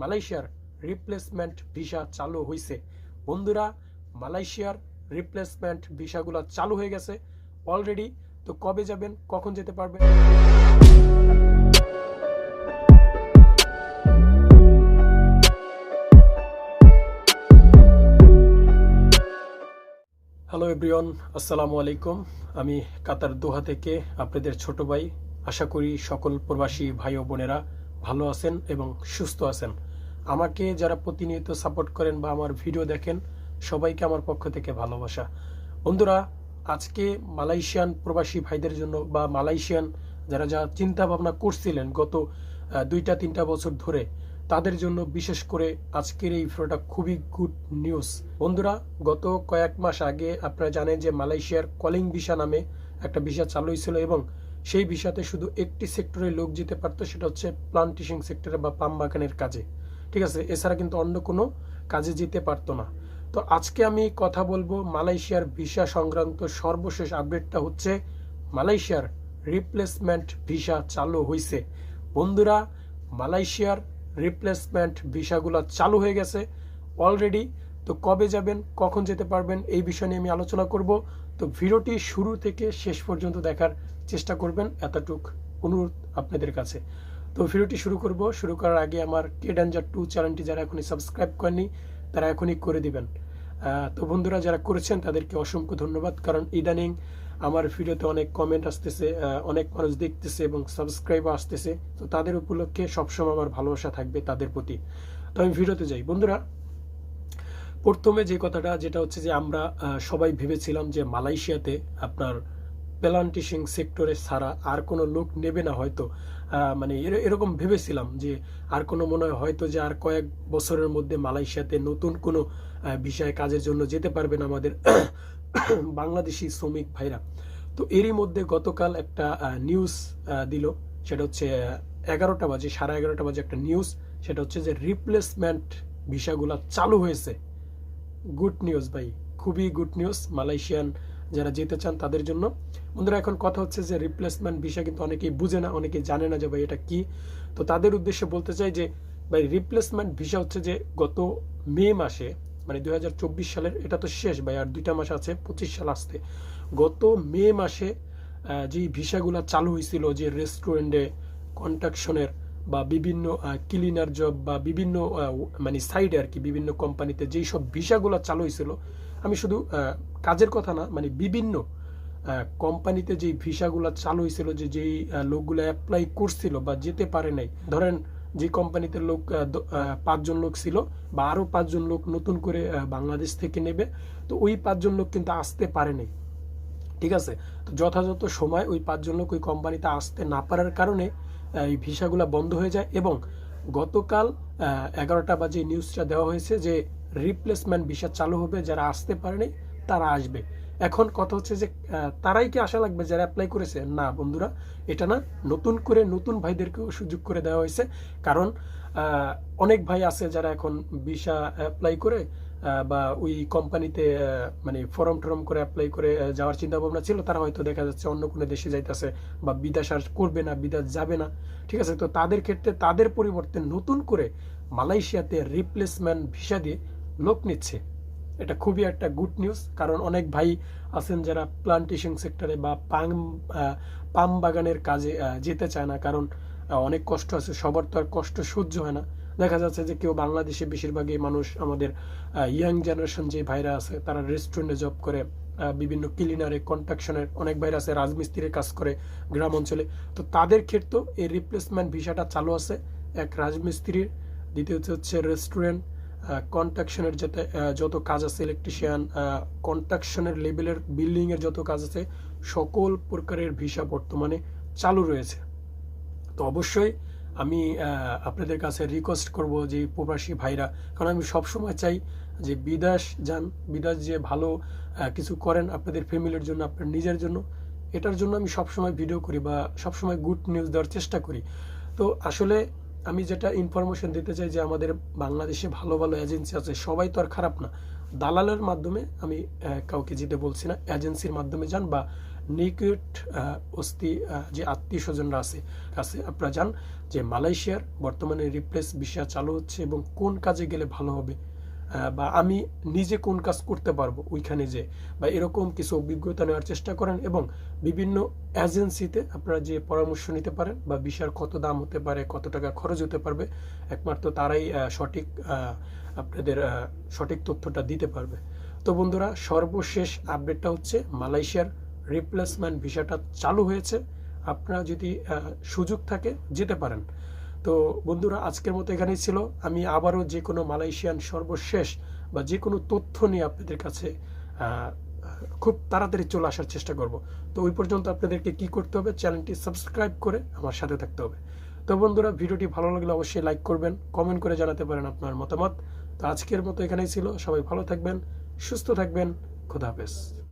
মালয়েশিয়ার replacement visa চালু হয়েছে বন্ধুরা, মালয়েশিয়ার রিপ্লেসমেন্ট ভিসাগুলো চালু হয়ে গেছে অলরেডি তো কবে যাবেন, কখন যেতে পারবেন? হ্যালো এভরিওয়ান আসসালামু আলাইকুম। আমি কাতার দোহা থেকে আপনাদের ছোট ভাই। আশা করি সকল প্রবাসী ভাই ও বোনেরা ভালো আছেন এবং সুস্থ আছেন। আমাকে যারা প্রতিনিয়ত সাপোর্ট করেন বা আমার ভিডিও দেখেন, সবাইকে আমার পক্ষ থেকে ভালোবাসা। বন্ধুরা, আজকে মালয়েশিয়ান প্রবাসী ভাইদের জন্য বা মালয়েশিয়ান যারা যা চিন্তা ভাবনা করছিলেন গত দুইটা, তিনটা বছর ধরে, তাদের জন্য বিশেষ করে আজকের এই ভিডিওটা খুবই গুড নিউজ বন্ধুরা, গত কয়েক মাস আগে আপনারা জানেন যে মালয়েশিয়ার কলিং ভিসা নামে একটা ভিসা চালু হয়েছিল এবং সেই ভিসাতে শুধু একটি সেক্টরে লোক যেতে পারতো, সেটা হচ্ছে প্লান্টেশন সেক্টরে বা পাম বাগানের কাজে। ঠিক আছে? এছাড়া কিন্তু অন্য কোনো কাজে যেতে পারতো না। তো আজকে আমি কথা বলব মালয়েশিয়ার ভিসা সংক্রান্ত সর্বশেষ আপডেটটা হচ্ছে মালয়েশিয়ার রিপ্লেসমেন্ট ভিসা চালু হয়েছে বন্ধুরা, মালয়েশিয়ার রিপ্লেসমেন্ট ভিসাগুলো চালু হয়ে গেছে অলরেডি তো কবে যাবেন, কখন যেতে পারবেন, এই বিষয় নিয়ে আমি আলোচনা করব। তো ভিডিওটি শুরু থেকে শেষ পর্যন্ত দেখার চেষ্টা করবেন এতটুক অনুরোধ আপনাদের কাছে। তো ভিডিওটি শুরু করব। শুরু করার আগে আমার কে ডেঞ্জার টু চ্যানেলটি যারা এখনই সাবস্ক্রাইব করেনি তারা এখনই করে দিবেন। তো বন্ধুরা যারা করেছেন, তাদেরকে অসংখ্য ধন্যবাদ। কারণ ইদানিং আমার ভিডিওতে অনেক কমেন্ট আসতেছে অনেক মানুষ দেখতেছে এবং সাবস্ক্রাইব আসতেছে। তো তাদের উপলক্ষে সবসময় আমার ভালোবাসা থাকবে তাদের প্রতি। তো আমি ভিডিওতে যাই। বন্ধুরা, প্রথমে যে কথাটা, যেটা হচ্ছে যে আমরা সবাই ভেবেছিলাম যে মালয়েশিয়াতে আপনার প্লান্টেশন সেক্টরে ছাড়া আর কোনো লোক নেবে না হয়তো। মানে এরকম ভেবেছিলাম যে আর কোনো মনে হয় হয়তো যে আর কয়েক বছরের মধ্যে মালয়েশিয়াতে নতুন কোনো বিষয়ে কাজের জন্য যেতে পারবেন আমাদের বাংলাদেশি শ্রমিক ভাইরা। তো এরই মধ্যে গতকাল একটা নিউজ দিল। সেটা হচ্ছে এগারোটা বাজে, সাড়ে এগারোটা বাজে একটা নিউজ সেটা হচ্ছে যে রিপ্লেসমেন্ট ভিসাগুলো চালু হয়েছে। গুড নিউজ ভাই, খুবই গুড নিউজ মালয়েশিয়ান যারা যেতে চান তাদের জন্য। বন্ধুরা, এখন কথা হচ্ছে যে রিপ্লেসমেন্ট ভিসা কিন্তু অনেকেই বুঝে না, অনেকেই জানে না যে ভাই এটা কি। তো তাদের উদ্দেশ্যে বলতে চাই যে, ভাই রিপ্লেসমেন্ট ভিসা হচ্ছে যে গত মে মাসে মানে দু হাজার চব্বিশ সালের, এটা তো শেষ ভাই, আর দুইটা মাস আছে, পঁচিশ সাল আসতে গত মে মাসে যে ভিসাগুলো চালু হয়েছিল, যে রেস্টুরেন্টে কন্ট্রাকশনের বা বিভিন্ন ক্লিনার জব বা বিভিন্ন মানে সাইডে আর কি, বিভিন্ন কোম্পানিতে যেই সব ভিসাগুলো চালু হয়েছিল, আমি শুধু কাজের কথা না মানে বিভিন্ন কোম্পানিতে যে ভিসাগুলো চালু হয়েছিল, যে যেই লোকগুলো অ্যাপ্লাই করছিল বা যেতে পারে নাই, ধরেন যে কোম্পানিতে লোক পাঁচজন লোক ছিল বা আরও পাঁচজন লোক নতুন করে বাংলাদেশ থেকে নেবে, তো ওই পাঁচজন লোক কিন্তু আসতে পারে নাই, ঠিক আছে? তো যথাযথ সময় ওই পাঁচজন লোক ওই কোম্পানিতে আসতে না পারার কারণে এই ভিসাগুলো বন্ধ হয়ে যায় এবং গতকাল এগারোটা বাজে নিউজটা দেওয়া হয়েছে যে রিপ্লেসমেন্ট ভিসা চালু হবে, যারা আসতে পারেনি তারা আসবে। এখন কথা হচ্ছে যে তারাই কি আশা লাগবে যারা অ্যাপ্লাই করেছে? না বন্ধুরা, এটা না, নতুন করে নতুন ভাইদেরকেও সুযোগ করে দেওয়া হয়েছে। কারণ অনেক ভাই আছে যারা এখন ভিসা অ্যাপ্লাই করে বা ওই কোম্পানিতে মানে ফর্ম টরম করে অ্যাপ্লাই করে যাওয়ার চিন্তা ভাবনা ছিল, তারা হয়তো দেখা যাচ্ছে অন্য কোনো দেশে যাইতেছে বা বিদেশ আর করবে না, বিদেশ যাবে না। ঠিক আছে? তো তাদের ক্ষেত্রে তাদের পরিবর্তে নতুন করে মালয়েশিয়াতে রিপ্লেসমেন্ট ভিসা দিয়ে লোক নিচ্ছে। এটা খুবই একটা গুড নিউজ কারণ অনেক ভাই আছেন যারা প্লান্টেশন সেক্টরে বা পাম পাম বাগানের কাজে যেতে চায় না, কারণ অনেক কষ্ট আছে, সবার তো আর কষ্ট সহ্য হয় না। দেখা যাচ্ছে যে কেউ বাংলাদেশে বেশিরভাগই মানুষ আমাদের ইয়াং জেনারেশন যে ভাইরা আছে, তারা রেস্টুরেন্টে জব করে বিভিন্ন ক্লিনারে কন্ট্রাকশনের অনেক ভাইরা আছে, রাজমিস্ত্রির কাজ করে গ্রাম অঞ্চলে। তো তাদের ক্ষেত্রেও এই রিপ্লেসমেন্ট ভিসাটা চালু আছে এক রাজমিস্ত্রির। দ্বিতীয়ত হচ্ছে রেস্টুরেন্ট কন্ট্রাকশনের যাতে যত কাজ আছে ইলেকট্রিশিয়ান কন্ট্রাকশনের লেভেলের বিল্ডিং এর যত কাজ আছে, সকল প্রকারের ভিসা বর্তমানে চালু রয়েছে। তো অবশ্যই আমি আপনাদের কাছে রিকোয়েস্ট করব যে প্রবাসী ভাইরা, কারণ আমি সবসময় চাই যে বিদেশ যান, বিদেশ যে ভালো কিছু করেন আপনাদের ফ্যামিলির জন্য, আপনার নিজের জন্য, এটার জন্য আমি সবসময় ভিডিও করি বা সবসময় গুড নিউজ দেওয়ার চেষ্টা করি। তো আসলে আমি যেটা ইনফরমেশন দিতে চাই যে আমাদের বাংলাদেশে ভালো ভালো এজেন্সি আছে, সবাই তো আর খারাপ না। দালালের মাধ্যমে আমি কাউকে যেতে বলছি না। এজেন্সির মাধ্যমে যান বা নিকট অস্থি যে আত্মীয় স্বজনরা আছে, কাছে আপনারা জান যে মালয়েশিয়ার বর্তমানে রিপ্লেস ভিসা চালু হচ্ছে এবং কোন কাজে গেলে ভালো হবে বা আমি নিজে কোন কাজ করতে পারব ওইখানে যে, বা এরকম কিছু অভিজ্ঞতা নেওয়ার চেষ্টা করেন এবং বিভিন্ন এজেন্সিতে আপনারা যে পরামর্শ নিতে পারেন বা ভিসার কত দাম হতে পারে, কত টাকা খরচ হতে পারবে, একমাত্র তারাই সঠিক আপনাদের সঠিক তথ্যটা দিতে পারবে। তো বন্ধুরা, সর্বশেষ আপডেটটা হচ্ছে মালয়েশিয়ার রিপ্লেসমেন্ট ভিসাটা চালু হয়েছে, আপনারা যদি সুযোগ থাকে যেতে পারেন। তো বন্ধুরা, আজকের মতো এখানেই ছিল। আমি আবারও যে কোনো মালয়েশিয়ান সর্বশেষ বা যে কোনো তথ্য নিয়ে আপনাদের কাছে খুব তাড়াতাড়ি চলে আসার চেষ্টা করব। তো ওই পর্যন্ত আপনাদেরকে কি করতে হবে, চ্যানেলটি সাবস্ক্রাইব করে আমার সাথে থাকতে হবে। তো বন্ধুরা, ভিডিওটি ভালো লাগলে অবশ্যই লাইক করবেন, কমেন্ট করে জানাতে পারেন আপনার মতামত। তো আজকের মতো এখানেই ছিল। সবাই ভালো থাকবেন, সুস্থ থাকবেন। খোদা হাফেজ।